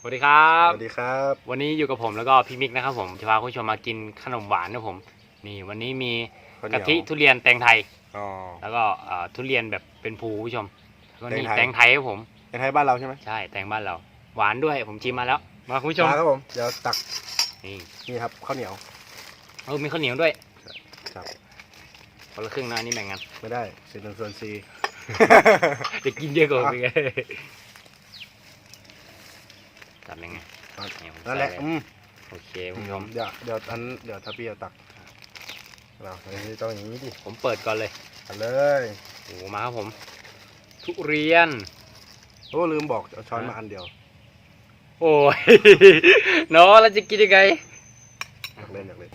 สวัสดีครับ สวัสดีครับ วันนี้อยู่กับผมแล้วก็พี่มิกนะครับผมจะพาคุณผู้ชมมากินขนมหวานนะผม นี่วันนี้มีข้าวเหกะนียวทิทุเรียนแตงไทย อ๋อ แล้วก็เอ่อทุเรียนแบบเป็นภูคุณผู้ชมแล้วก็นี่แตแตงงไทไทยยครับผมเป็นไทยบ้านเราใช่ไหมใช่แตงบ้านเรา หวานด้วยผมชิมมาแล้ว มาคุณผู้ชม มาครับผม เดี๋ยวตักนี่นี่ครับข้าวเหนียว เออมีข้าวเหนียวด้วยครับ คนละครึ่งนะอันนี่แบ่งกัน ไม่ได้สี่หนึ่งส่วนสี่ จะกินเยอะกว่าพี่ ตัดยังไงนี่ผมนั่นแหละใส่อืมโอเคคุณผู้ชมเดี๋ยวเดี๋ยวอันเดี๋ยวถ้าพี่จะตักเราอันนี้ต้องอย่างนี้ดิผมเปิดก่อนเลยเอาเลยโอ้โหมาครับผม ทุเรียน โอ้ลืมบอกเอาช้อนมาอันเดียวโอ้ยเนาะเราจะกินยังไงอยากเล่นอยากเล่น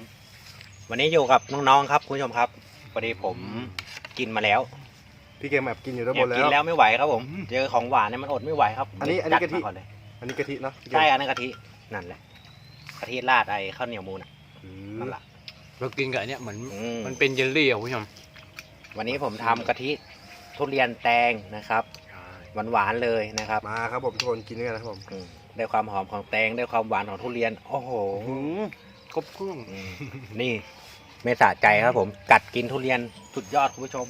วันนี้อยู่กับน้องๆครับคุณผู้ชมครับพอดีผมกินมาแล้วพี่เกมแอบกินอยู่ด้านแอบบนกินแล้แล้ววไม่ไหวครับผม เจอของหวานเนี่ยมันอดไม่ไหวครับอันนี้อันนี้จัดกะทิ มาก่อนเลย อันนี้กะทิเนาะพี่เกมใช่อันนั้นกะทินั่นแหละกะทิราดไอ้ข้าวเหนียวมูนอะอืมนั่นแหละเรากินกับอันเนี้ยเหมือนอืมมันเป็นเยลลี่อะคุณผู้ชมวันนี้ผมทำกะทิทุเรียนแตงนะครับหวานๆเลยนะครับมาครับผมทุกคนกินด้วยกันนะครับผมอืมได้ความหอมของแตงได้ความหวานของทุเรียน โอ้โหอืมครบเครื่องอืมนี่ไม่สะใจครับผมกัดกินทุเรียนสุดยอดคุณผู้ชม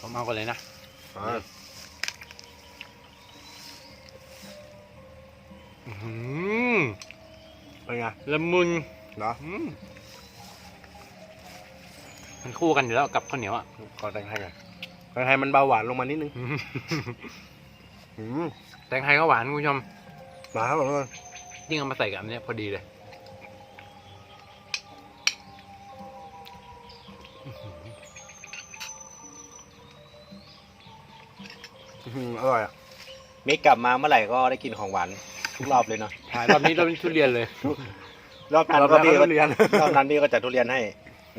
ผมเอากันเลยนะอ่า อื้อหือเป็นไงละมุนเนาะอืมมันคู่กันอยู่แล้วกับข้าวเหนียวอะขอแตงไทยก่อนแตงไทยมันเบาหวานลงมานิดนึงอืมแตงไทยก็หวานคุณผู้ชมมาครับผมทุกคนยิ่งเอามาใส่กับอันเนี้ยพอดีเลยอื้อหืออร่อยอะมิกกลับมาเมื่อไหร่ก็ได้กินของหวาน ทุกรอบเลยเนาะถ่ายรอบนี้เราเป็นทุเรียนเลย รอบนั้นเราก็พี่พี่ก็ก็เรียน รอบนั้นพี่ก็จัดทุเรียนให้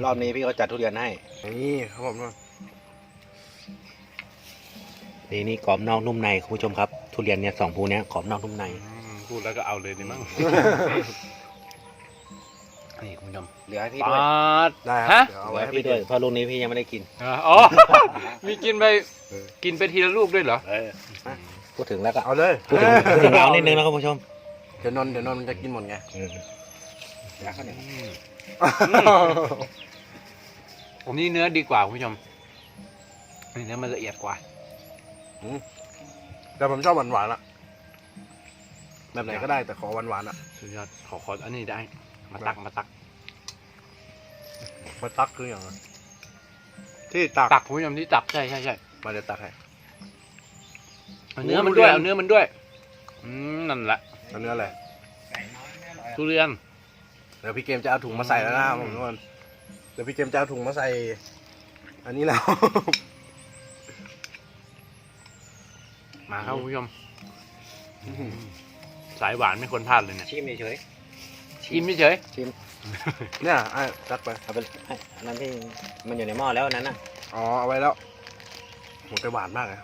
รอบนี้พี่ก็จัดทุเรียนให้ นี่ครับผมทุกคนนี่นี่กรอบนอกนุ่มในคุณผู้ชมครับ ทุเรียนเนี่ยสองภูเนี้ยกรอบนอกนุ่มใน อืมพูดแล้วก็เอาเลยนี่มั้ง นี่คุณผู้ชมเหลือให้พี่ปด้วยาดได้คฮะรับเดี๋ยวเอาเหลืไว้อให้ให้พี่พี่ด้ด้ววยยเพราะลูกนี้พี่ยังไม่ได้กิน อ๋อ มีกินไปเออกินไปทีละลูกด้วยเหรอ เออ พูดถึงแล้วก็เอาเลยพูดถึงพูดถึงเอานิดนึงนะคุณผู้ชมเดี๋ยวนนท์เดี๋ยวนนท์มันจะกินหมดไงอืมเดี๋ยวข้าวเหนียวผมนี่เนื้อดีกว่าคุณผู้ชมนี่เนื้อมันละเอียดกว่า แต่ผมชอบหวานหวานๆอะแบบไหนก็ได้แต่ขอหวานหวานๆอะสุดยอดขอขออันนี้ได้ มาตักมาตักมาตักคืออย่างไรที่ตักตักคุณผู้ชมที่ตักใช่ใช่ใช่มาเดี๋ยวตักให้เอาเนื้อโอ้มันด้วยทุเรียนเอาเนื้อมันด้วย อืมนั่นแหละเอาเนื้ออะไรทุเรียนเดี๋ยวพี่เกมจะเอาถุงมาใส่แล้วนะครับผมทุกคนเดี๋ยวพี่เกมจะเอาถุงมาใส่ อันนี้แล้ว มาครับคุณผู้ชมสายหวานไม่ควรพลาดเลยเนี่ยชิมเฉยชิมเฉยๆชิมเนี่ยไอ้จัดไปเอาไปให้อันนั้นที่มันอยู่ในหม้อแล้วอันนั้นน่ะอ๋อเอาไว้แล้วโหแต่หวานมากเลย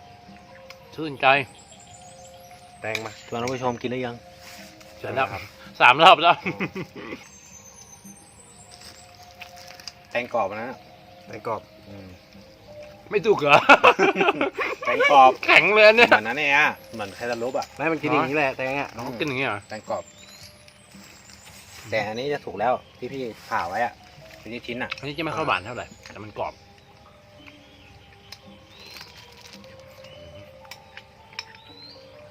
ชื่นใจแตงมาชวนท่านผู้ชมกินหรือยังเสร็จแล้วสามรอบแล้ว แตงกรอบอันนั้นน่ะแตงกรอบอืมไม่ถูกเหรอ แตงกรอบแข็งเลยอันเนี่ยเหมือนนั้นเนี่ยเหมือนแคตาลูปอะ ไม่มันกินอย่างนี้แหละแตงอะน้องกินอย่างนี้เหรอแตงกรอบ แต่อันนี้จะถูกแล้วที่พี่ผ่าไว้อะเป็นชิ้นๆอะ อันนี้จะไม่ค่อยหวานเท่าไหร่แต่มันกรอบ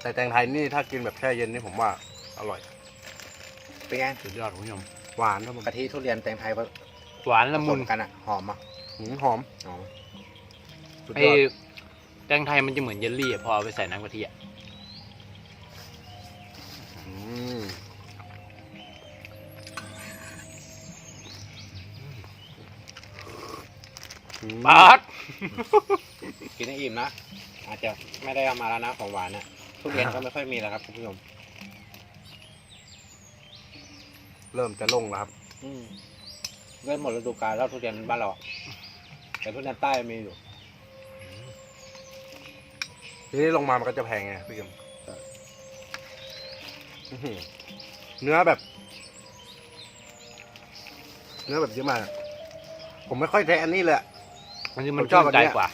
แต่แตงไทยนี่ถ้ากินแบบแช่เย็นนี่ผมว่าอร่อยเป็นไงสุดยอดคุณผู้ชมหวานครับผมกะทิทุเรียนแตงไทยผหวานละสมุนมกันอะหอมอะหืมหอมอ๋อสุดไอ้ยอดแตงไทยมันจะเหมือนเยลลี่อะพอเอาไปใส่น้ำกะทิอะอืมอืม ปาด กินให้อิ่มนะอาจจะไม่ได้เอามาแล้วนะของหวานน่ะ ทุเรียนก็ไม่ค่อยมีแล้วครับคุณผู้ชมเริ่มจะลงแล้วครับ อืมเริ่มหมดฤดูกาลแล้วทุเรียนบ้านเราอะแต่ทุเรียนใต้มีอยู่ ทีนี้ลงมามันก็จะแพงไงพี่เกมอื้อหือเนื้อแบบ เนื้อแบบเยอะมากผมไม่ค่อยแท้อันนี้เลยอะมันจะผมันมชอชื่บนอันใจเนี้ย กว่า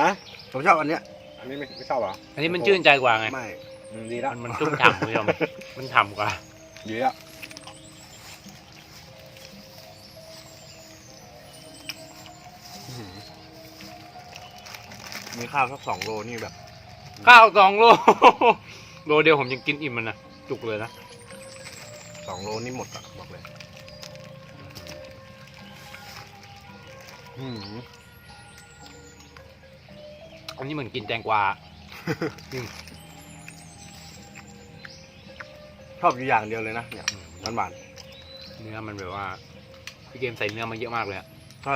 ฮะผมชอบอันเนี้ย อันนี้ไม่ไม่ชอบเหรออันนี้มันชื่นใจกว่าไง ไม่อืมดีแล้วมันมันชุ่มฉ่ำคุณผู้ชมมันฉ่ำกว่า ดีแล้วอื้อหือมีข้าวสักสองโลนี่แบบ ข้าวสองโล โลเดียวผมยังกินอิ่มมันนะจุกเลยนะ สองโลนี่หมดอะบอกเลย อื้อหือ อันนี้เหมือนกินแตงกวาชอบอยู่อย่างเดียวเลยนะเนี่ยหวานเนื้อมันแบบว่า พี่เกมใส่เนื้อมาเยอะมากเลยอะๆใช่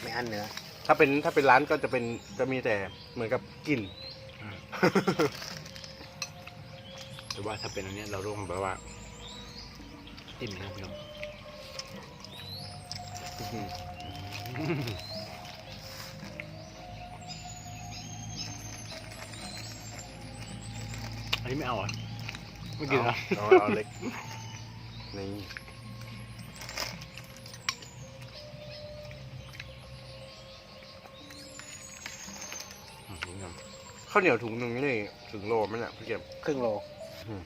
ไม่อั้นเนื้อถ้าเป็นถ้าเป็นร้านก็จะเป็นจะมีแต่เหมือนกับกลิ่น แต่ว่าถ้าเป็นอันเนี้ยเราต้องแบบว่าจิ้มนะพี่น้องอื้อหือ นนี้ไม่เอาอะไม่กินนะเอาเอาเอาเล็ก นี่อืมคุณผู้ชมข้าวเหนียวถุงหนึ่งนี่ถึงโลไหมเนี่ยพี่เก็บครึ่งโล อืม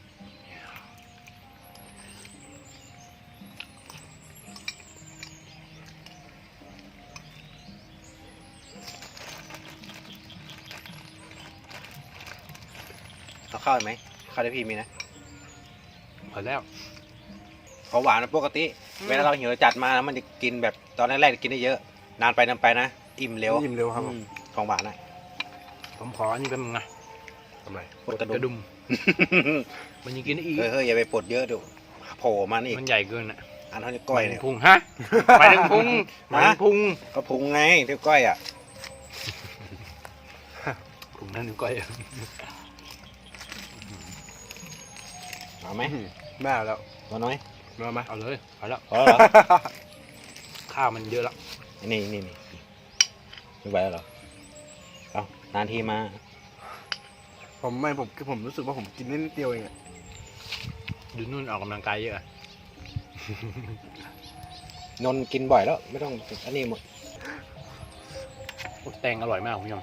ข้าวไหมข้าวได้พี่มีนะพอแล้วของหวานปกติ เวลาเราหิวจัดมานะมันจะกินแบบตอนแรกๆกินได้เยอะ นานไปนานไปนะอิ่มเร็วยิ้มเร็วครับผมอืมของหวานอะผมขออันนี้เป็นงไงทำไรปวดกระกระดุดุมมมันยังกินได้อีกเฮ้ยเฮ้ยอย่าไปปลดเยอะดูโผล่มานี่มันใหญ่เกินอะอันเท่านี้ก้อยหมายถึเนี่ยงพุงฮะหมายถึงพุงหมายถึงพุงก็พุงไงเที่ยวก้อยอะพุงนั่นนิ้วก้อย เอาไหมอื้อหือแม่เอาแล้วตัวน้อยมาไหมเอาเลยเอาแล้วพอแล้วเหรอข้าวมันเยอะแล้วนี่นี่นี่ไม่ไหวแล้วเหรอเอานานทีมา ผมไม่ผมคือผมรู้สึกว่าผมกินนิดเดียวเองอะดูนุ่นออกกำลังกายเยอะนนท์กินบ่อยแล้ว ไม่ต้องอันนี้หมดแตงอร่อยมากคุณผู้ชม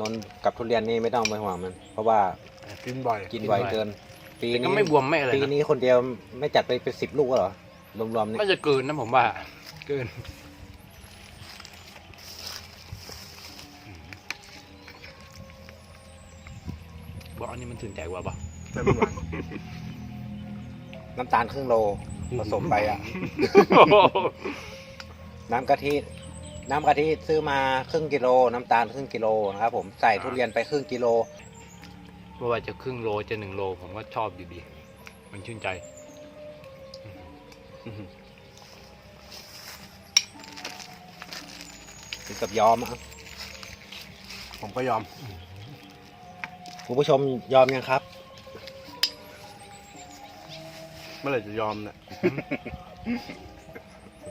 นนท์กับทุเรียนนี่ไม่ต้องไปห่วงมัน เพราะว่ากินบ่อย กินบ่อยเกิน ปีแต่ก็นี้ไม่บวมไม่อะไรปีนะนี้คนเดียวไม่จัดไปเป็นสิบลูกแล้วเหรอรวมๆนี่น่าจะเกินนะผมว่า เกิน บอกอันนี้มันถึงใจกว่าปะแต่ไม่หวานน้ำตาลครึ่งโลผสมไปอะ น้ำกะทิน้ำกะทิซื้อมาครึ่งกิโล น้ำตาลครึ่งกิโลนะครับผมใส่ทุเรียนไปครึ่งกิโล ไม่ว่าจะครึ่งโลจะหนึ่งโลผมก็ชอบอยู่ดี มันชื่นใจอื้อหือถึงกับยอมอะผมก็ยอม คุณผู้ชมยอมยังครับ เมื่อไหร่จะยอมเนี่ย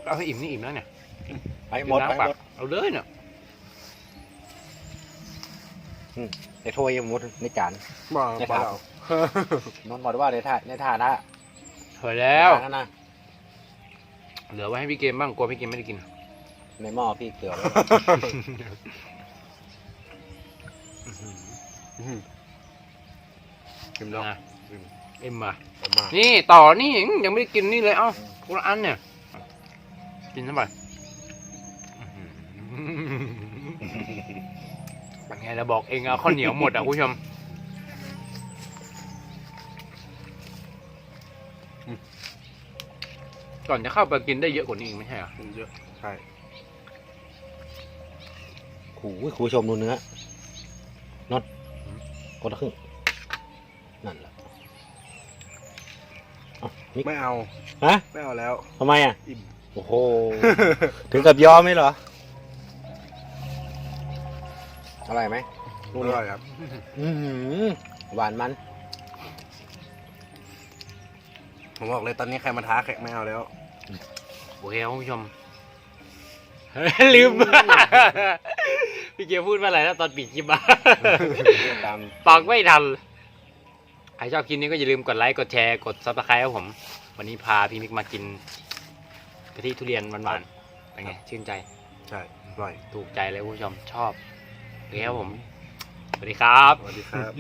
เอาให้อิ่มนี่อิ่มแล้วเนี่ย ไปหมดกินไปน้ำเปหล่ามด เอาเลยเนี่ย ในถ้วยยังหมดในจานมาไม่บ้าครับ เรานนท์บอกว่าในถาดในถาดนะเฮ้ยแล้ว ถาดนะเหลือไว้ให้พี่เกมบ้างกลัวพี่เกมไม่ได้กิน ในหม้อพี่เกลือไว้อื้อหือกินแล้วนะเอ็มมาเอามานี่ต่อนี่ยังไม่ได้กินนี่เลยเอ้าคนละอันเนี่ย กินเข้าไป เป็นไงเราบอกเองเอาข้าวเหนียวหมดอะคุณผู้ชมก่อนจะเข้าไปกินได้เยอะกว่านี้อีกไม่ใช่เหรอกินเยอะใช่หูยคุณผู้ชมดูเนื้อนนท์คนละครึ่งนั่นแหละเอ้านี่ไม่เอา ฮะไม่เอาแล้วทำไมอะ อิ่ม โอ้โห ถึงกับยอมไหมเหรอ อร่อยไหมอร่อยครับ อื้อหือหวานมัน ผมบอกเลยตอนนี้ใครมาท้าแขกไม่เอาแล้ว โอเคครับคุณผู้ชม ลืม พี่เกียวพูดว่าอะไรแล้วตอนปิดคลิปอะ ตามตอกไม่ทัน ใครชอบคลิปนี้ก็อย่าลืมกดไลค์ กดแชร์ กดซับสไครต์ครับผม วันนี้พาพี่มิกมากินกะทิทุเรียนหวานๆเป็นไง ชื่นใจ ใช่ อร่อย ถูกใจเลยคุณผู้ชม ชอบ โอเคครับผม สวัสดีครับ สวัสดีครับ